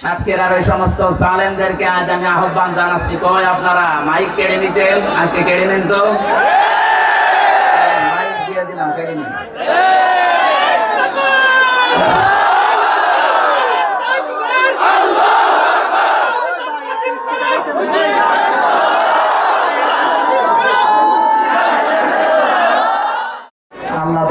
সাতক্ষীরার ওই সমস্ত সালেমদেরকে আজ আমি আহ্বান জানাচ্ছি। কয় আপনারা? মাইক কেড়ে নিতে? আজকে কেড়ে নিন তো? মাইক দিয়ে দিলাম, কেড়ে নিন আল্লাহ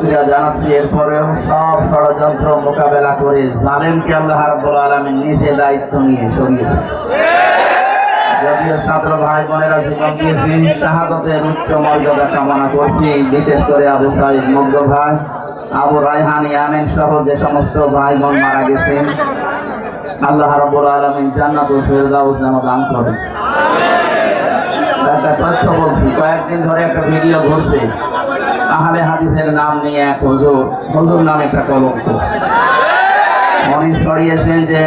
দরবার শুকরিয়া জানাচ্ছি এরপরেও সব ষড়যন্ত্র মোকাবেলা করে জালেমকে আল্লাহ রাব্বুল আলামিন নিজে দায়িত্ব নিয়ে সরিয়েছে। করে বলছি, কয়েকদিন ধরে একটা ভিডিও ঘুরছে। আহলে হাদিসের নাম নিয়ে এক হুজুর হুজুর নাম একটা কলঙ্ক উনি ছড়িয়েছেন যে,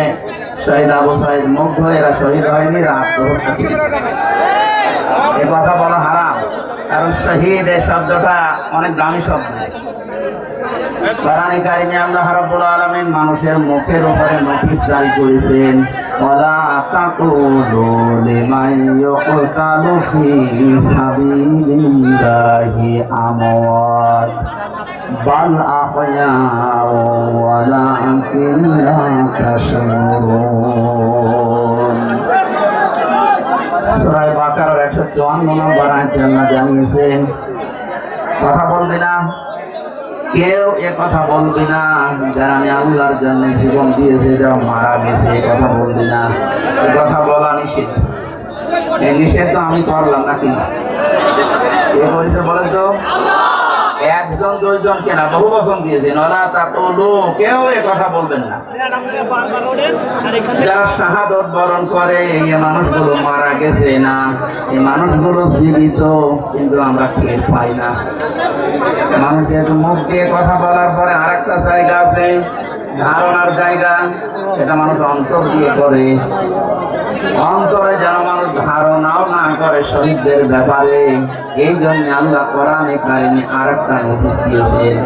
শহীদ আবু সাহেব মুগ্ধ, এরা শহীদ হয়নি এরা এ কথা বলা হারাম, কারণ শহীদ এই শব্দটা অনেক দামি শব্দ। কারিমে আল্লাহ রাব্বুল আলামিন মানুষের মুখের উপরে নোটিশ জারি করেছেন, ওয়ালা তাকুলু লিমান ইউকতালু ফি সাবিলিল্লাহি আমওয়াত, বাল আহয়াউ ওয়ালাকিন লা তাশউরুন সূরা বাকারার 154 নম্বর আয়াতে আল্লাহ জানিয়েছেন, কথা বলবি না কেউ এ কথা বলবি না। যারা আমি আল্লাহর জন্য জীবন দিয়েছে, যারা মারা গেছে, এ কথা বলবি না। এ কথা বলা নিষেধ। এই নিষেধ তো আমি করলাম নাকি? এ করেছে বলেন তো? একজন, দুইজন কেনা বহু বচন দিয়েছে ওরা তা তো কেউ এ কথা বলবেন না। যারা শাহাদত বরণ করে, এই মানুষগুলো মারা গেছে না। এই মানুষগুলো জীবিত, কিন্তু আমরা খেয়ে পাই না। মানুষ যেহেতু মুখ দিয়ে কথা বলার পরে আর একটা জায়গা আছে। ধারণার জায়গা সেটা মানুষ অন্তর দিয়ে করে অন্তরে যেন মানুষ ধারণাও না করে শহীদদের ব্যাপারে এই জন্য আল্লাহ কোরআনে কারিমে আর একটা নোটিশ দিয়েছেন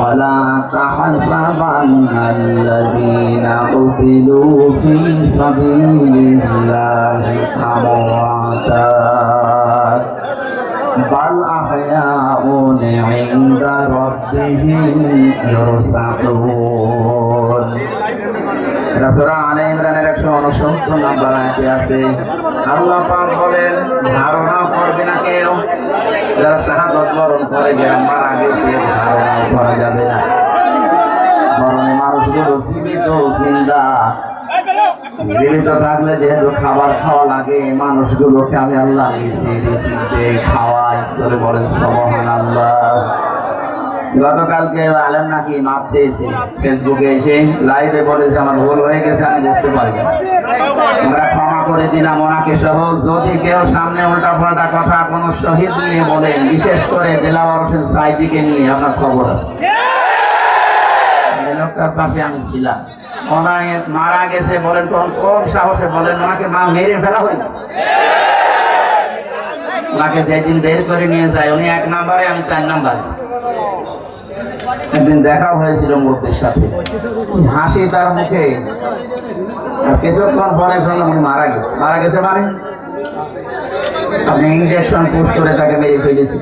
ولا تحسبن الذين قتلوا في سبيل الله أمواتا بل أحياء عند ربهم يرزقون রাসূল আলে ইমরানের 169 নম্বর আয়াতে আছে। আল্লাহ পাক বলেন, ধারণা করবে না কেউ। যারা শাহাদত বরণ করে, যারা মারা গেছে ধারণা করা যাবে না। বরং মানুষগুলো জীবিত থাকলে যেহেতু খাবার খাওয়া লাগে, মানুষগুলোকে আমি আল্লাহ নিয়েছি রিসিতে খাওয়াই চলে বলেন সবহান আল্লাহ গতকালকে আলেম নাকি মাপ চেয়েছে ফেসবুকে এসে লাইভে বলেছে, আমার ভুল হয়ে গেছে, আমি বুঝতে পারি আমরা ক্ষমা করে দিলাম ওনাকে সহ, যদি কেউ সামনে উল্টা পাল্টা কথা কোনো শহীদ নিয়ে বলেন বিশেষ করে দেলাওয়ার হোসেন সাইদিকে নিয়ে, আপনার খবর আছে। লোকটার পাশে আমি ছিলাম। ওনাকে মারা গেছে বলেন, তখন কোন সাহসে বলেন, ওনাকে মা মেরে ফেলা হয়েছে। ওনাকে যেদিন বের করে নিয়ে যায়, উনি এক নাম্বারে, আমি চার নাম্বারে। একদিন দেখা হয়েছিল মূর্তির সাথে। হাসি তার মুখে। কিছুক্ষণ পরে শুনলাম উনি মারা গেছে মারা গেছে মানে? আপনি ইঞ্জেকশন পুশ করে তাকে মেরে ফেলেছি।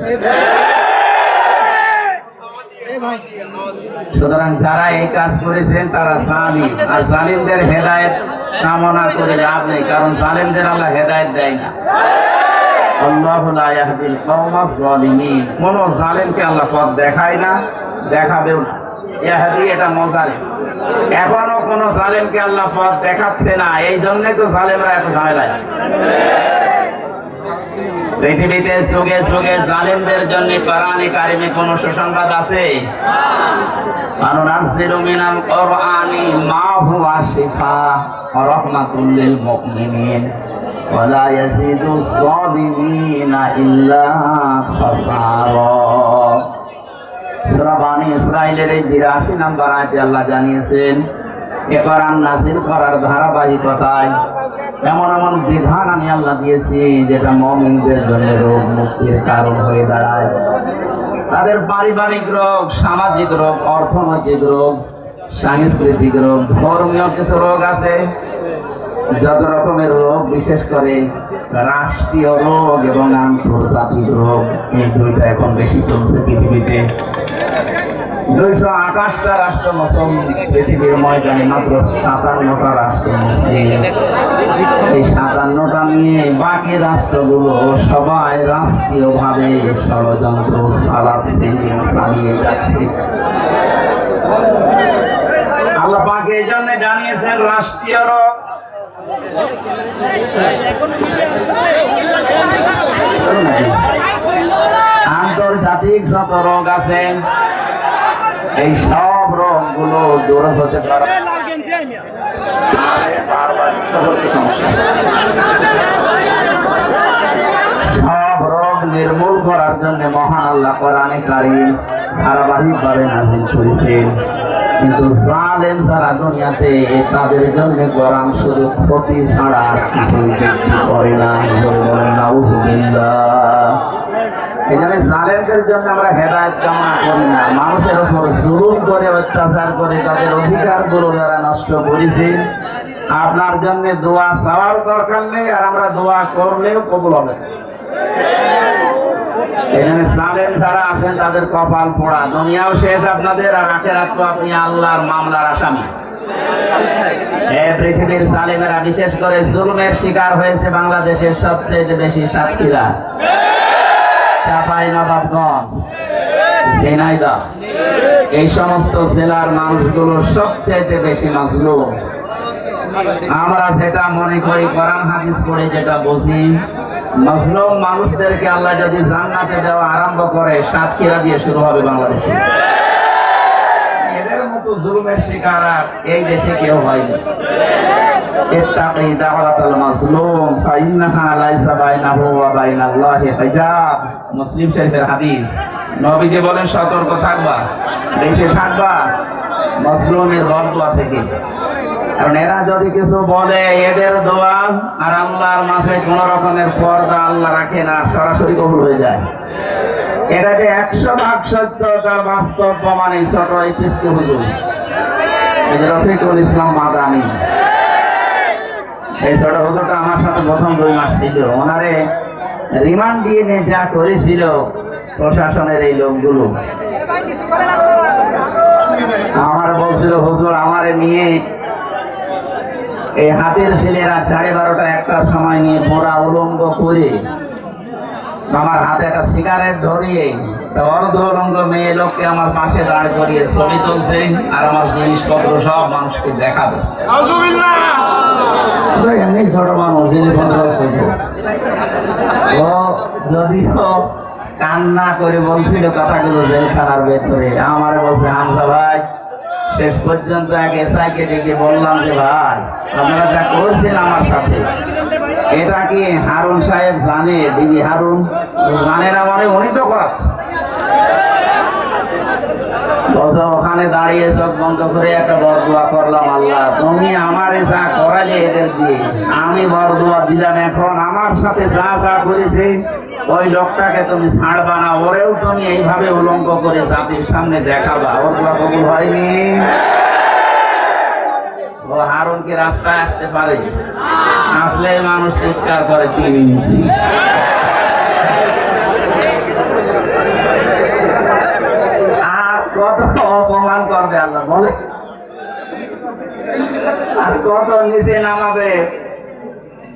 সুতরাং যারা এই কাজ করেছেন, তারা জালিম আর জালিমদের হেদায়েত কামনা করে লাভ নেই, কারণ জালিমদের আল্লাহ হেদায়েত দেয় না। কোন জালিমকে আল্লাহ পথ দেখায় না, দেখাবেও না। ইয়াহদি এটা এখনও কোন জালিমকে আল্লাহ পথ দেখাচ্ছে না এই জন্যই তো জালিমরা এত ঝামেলায় আছে। পৃথিবীতে যুগে যুগে জালিমদের জন্য কোরআনে কারিমে কোন সুসংবাদ আছে? মা হুয়া শিফা লা ইয়াজিদু যালিমিনা ইল্লা খাসারা সূরা বানি ইসরাইলের এই 82 নম্বর আয়াতে আল্লাহ জানিয়েছেন, এ কোরআন নাযিল করার ধারাবাহিকতায় এমন এমন বিধান আমি আল্লাহ দিয়েছি, যেটা মমিনদের জন্য রোগ মুক্তির কারণ হয়ে দাঁড়ায়। তাদের পারিবারিক রোগ, সামাজিক রোগ, অর্থনৈতিক রোগ, সাংস্কৃতিক রোগ, ধর্মীয় কিছু রোগ আছে। যত রকমের রোগ, বিশেষ করে রাষ্ট্রীয় রোগ এবং আন্তর্জাতিক রোগ, এই দুইটা এখন বেশি চলছে পৃথিবীতে। দুইশো আঠাশটা রাষ্ট্র মুসলিম, পৃথিবীর ময়দানে মাত্র সাতান্নটা রাষ্ট্র মুসলিম। এই সাতান্নটা নিয়ে বাকি রাষ্ট্রগুলো সবাই রাষ্ট্রীয়ভাবে ষড়যন্ত্র চালাচ্ছে, চালিয়ে যাচ্ছে। আল্লাহ পাক এই জন্য জানিয়েছেন, রাষ্ট্রীয় রোগ আন্তর্জাতিক যত রোগ আছে, এই সব রোগগুলো দূর হতে পারে। সব রোগ নির্মূল করার জন্য মহান আল্লাহ কোরআনে কারিম ধারাবাহিকভাবে নাজিল করেছেন কিন্তু জালেম যারা দুনিয়াতে, তাদের জন্য কোরআন শুধু ক্ষতি ছাড়া বৃদ্ধি করে না। এখানে জালেমদের জন্য আমরা হেদায়ত কামনা করি না। মানুষের উপর জুলুম করে, অত্যাচার করে তাদের অধিকারগুলো যারা নষ্ট করেছে, আপনার জন্য দোয়া চাওয়ার দরকার নেই, আর আমরা দোয়া করলেও কবুল হবে। এখানে জালেম যারা আছেন, তাদের কপাল পোড়া। দুনিয়াও শেষ আপনাদের, আর আখেরাত তো আপনি আল্লাহর মামলার আসামি। পৃথিবীর জালেমেরা বিশেষ করে শিকার হয়েছে বাংলাদেশের সবচেয়ে বেশি সাতক্ষীরা। চাপাই নবাবগঞ্জ এই সমস্ত জেলার মানুষগুলো সবচেয়ে বেশি আমরা যেটা মনে করি, কোরআন, হাদিস যেটা বুঝি মাজলুম মানুষদেরকে আল্লাহ যদি জান্নাতে দেওয়া আরম্ভ করে সাতক্ষীরা দিয়ে শুরু হবে বাংলাদেশে এদের মতো জুলুমের শিকার আর এই দেশে কেউ হয়নি اتقي دعوة المظلوم فإنها ليس بينه وبين الله حجاب মুসলিম শরীফের হাদিস নবীজি বলেন সতর্ক থাকবা বেঁচে থাকবা মজলুমের বরদোয়া থেকে কারণ এরা যদি কিছু বলে, এদের দোয়া আর আল্লাহর মাঝে কোন রকমের পর্দা আল্লাহ রাখে না, সরাসরি কবুল হয়ে যায়। এটা যে একশো ভাগ সত্য বাস্তব প্রমাণ এই ছোট এই পিস্তি হুজুর। রফিকুল ইসলাম মাদানি। এই ছোট হুজুরটা আমার সাথে প্রথম দুই মাস ছিল। ওনারে রিমান্ড দিয়ে নিয়ে যা করেছিল প্রশাসনের এই লোকগুলো। আমার বলছিল, হুজুর, আমারে নিয়ে এই হাতের ছেলেরা সাড়ে বারোটা একটার সময় নিয়ে পোড়া উলঙ্গ করে আমার হাতে একটা সিগারেট ধরিয়ে অর্ধ উলঙ্গ মেয়ে লোককে আমার পাশে দাঁড় করিয়ে ছবি তুলছে আর আমার জিনিসপত্র সব মানুষকে দেখাবে। এমনি ছোট মানুষ জিনিসপত্র ও যদিও কান্না করে বলছিল কথাগুলো জেলখানার ভেতরে, আমার বলছে হামসা ভাই শেষ পর্যন্ত এক এসআইকে ডেকে বললাম যে, ভাই, আপনারা যা করছেন আমার সাথে, এটা কি হারুন সাহেব জানে? দিদি হারুন জানে না মানে উনি তো ওখানে দাঁড়িয়ে চোখ বন্ধ করে একটা বরদোয়া করলাম, আল্লাহ, তুমি আমারে যা করালে এদের দিয়ে, আমি বরদোয়া দিলাম। এখন আমার সাথে যা যা করেছে ওই লোকটাকে তুমি ছাড়বা না, ওরেও তুমি এইভাবে উলঙ্গ করে জাতির সামনে দেখাবা। ওর কবুল হয়নি? ও হারুন কি রাস্তায় আসতে পারে। আসলে মানুষ চিৎকার করে, তিন ইঞ্চি। আর কত অপমান করবে আল্লাহ, বলে। আর কত নিচে নামাবে?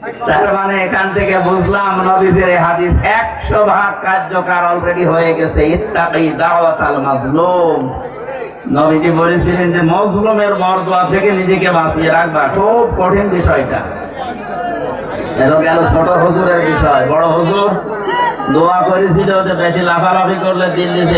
তার মানে এখান থেকে বুঝলাম নবীজের এই হাদিস একশো ভাগ কার্যকর অলরেডি হয়ে গেছে। ইত্তাকি দাওয়াত আল মাজলুম। নবীজি বলেছিলেন যে, মজলুমের থেকে নিজেকে বাঁচিয়ে রাখবা। খুব কঠিন বিষয়টা। এটা গেল ছোট হুজুরের বিষয়। বড় হুজুর, দোয়া করেছিল যে, বেশি লাফালাফি করলে দিল্লি সে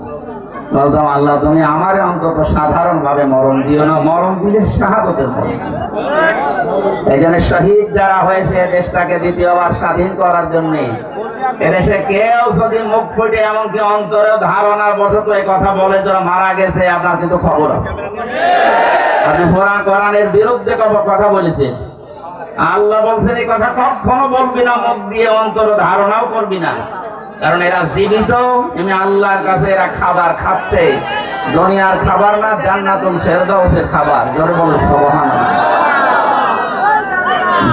বলতাম আল্লাহ, তুমি আমার অন্তত সাধারণ ভাবে মরণ দিও না। মরণ দিলে শাহাদতের এই শহীদ যারা হয়েছে, দেশটাকে দ্বিতীয়বার স্বাধীন করার জন্য, এদেশে কেউ যদি মুখ ফুটে এমনকি অন্তরে ধারণার বশত এই কথা বলে যারা মারা গেছে, আপনার কিন্তু খবর আছে। আপনি কোরআন, কোরআনের বিরুদ্ধে কথা বলেছেন। আল্লাহ বলছেন, এই কথা কখনো বলবি না, মুখ দিয়ে অন্তর ধারণাও করবি না। কারণ এরা জীবিত। এমনি আল্লাহর কাছে এরা খাবার খাচ্ছে। দুনিয়ার খাবার না, জান্নাতুল ফেরদাউসের খাবার। জোরে বলে সুবহানাল্লাহ।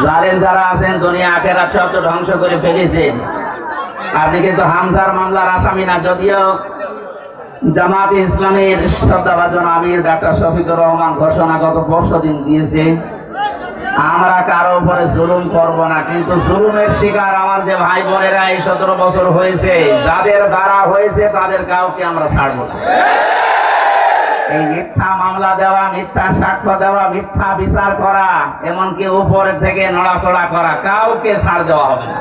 জালেম যারা আছেন, দুনিয়া আখেরা সব তো ধ্বংস করে ফেলেছেন আপনি কিন্তু হামজার মামলার আসামি না, যদিও জামাত ইসলামের শ্রদ্ধাভাজন আমির ডাক্তার শফিকুর রহমান ঘোষণা গত পরশু দিন দিয়েছে। আমরা কারও উপরে জুলুম করব না, কিন্তু জুলুমের শিকার আমার যে ভাই বোনেরা এই সতেরো বছর হয়েছে, যাদের দ্বারা হয়েছে তাদের কাউকে আমরা ছাড়বো না। এই মিথ্যা মামলা দেওয়া, মিথ্যা সাক্ষ্য দেওয়া, মিথ্যা বিচার করা, এমনকি উপরে থেকে নড়াচড়া করা, কাউকে ছাড় দেওয়া হবে না।